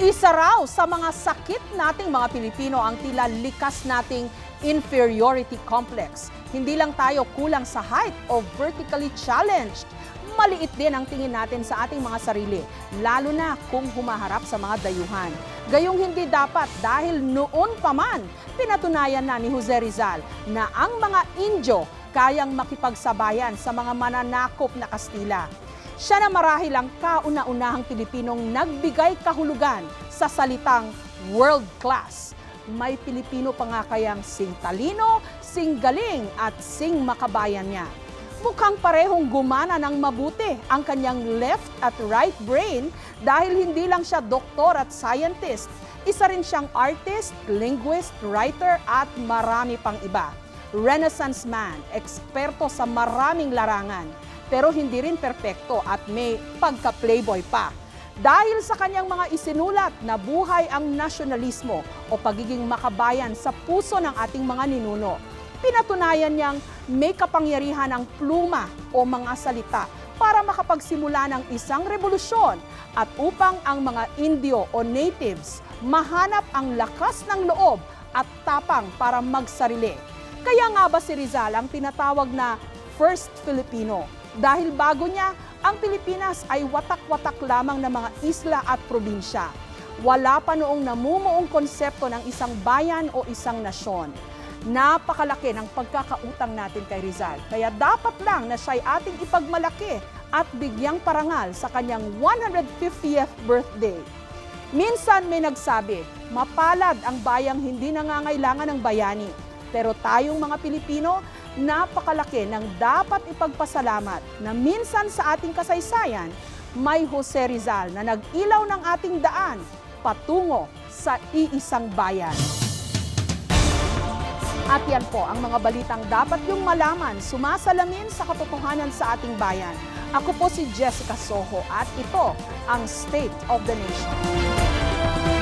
Isa raw sa mga sakit nating mga Pilipino ang tila likas nating inferiority complex. Hindi lang tayo kulang sa height o vertically challenged. Maliit din ang tingin natin sa ating mga sarili, lalo na kung humaharap sa mga dayuhan. Gayong hindi dapat dahil noon pa man, pinatunayan na ni Jose Rizal na ang mga Indio kayang makipagsabayan sa mga mananakop na Kastila. Siya na marahil ang kauna-unahang Pilipinong nagbigay kahulugan sa salitang world class. May Pilipino pa nga kayang sing talino, sing galing at sing makabayan niya. Mukhang parehong gumana ng mabuti ang kanyang left at right brain dahil hindi lang siya doktor at scientist. Isa rin siyang artist, linguist, writer at marami pang iba. Renaissance man, eksperto sa maraming larangan pero hindi rin perpekto at may pagka-playboy pa. Dahil sa kanyang mga isinulat na buhay ang nasyonalismo o pagiging makabayan sa puso ng ating mga ninuno, pinatunayan niyang may kapangyarihan ng pluma o mga salita para makapagsimula ng isang revolusyon at upang ang mga Indio o natives mahanap ang lakas ng loob at tapang para magsarili. Kaya nga ba si Rizal ang tinatawag na First Filipino? Dahil bago niya, ang Pilipinas ay watak-watak lamang ng mga isla at probinsya. Wala pa noong namumuong konsepto ng isang bayan o isang nasyon. Napakalaki ng pagkakautang natin kay Rizal. Kaya dapat lang na siya'y ating ipagmalaki at bigyang parangal sa kanyang 150th birthday. Minsan may nagsabi, mapalad ang bayang hindi nangangailangan ng bayani. Pero tayong mga Pilipino, napakalaki ng dapat ipagpasalamat na minsan sa ating kasaysayan, may Jose Rizal na nag-ilaw ng ating daan patungo sa iisang bayan. At yan po ang mga balitang dapat yung malaman, sumasalamin sa katotohanan sa ating bayan. Ako po si Jessica Soho at ito ang State of the Nation.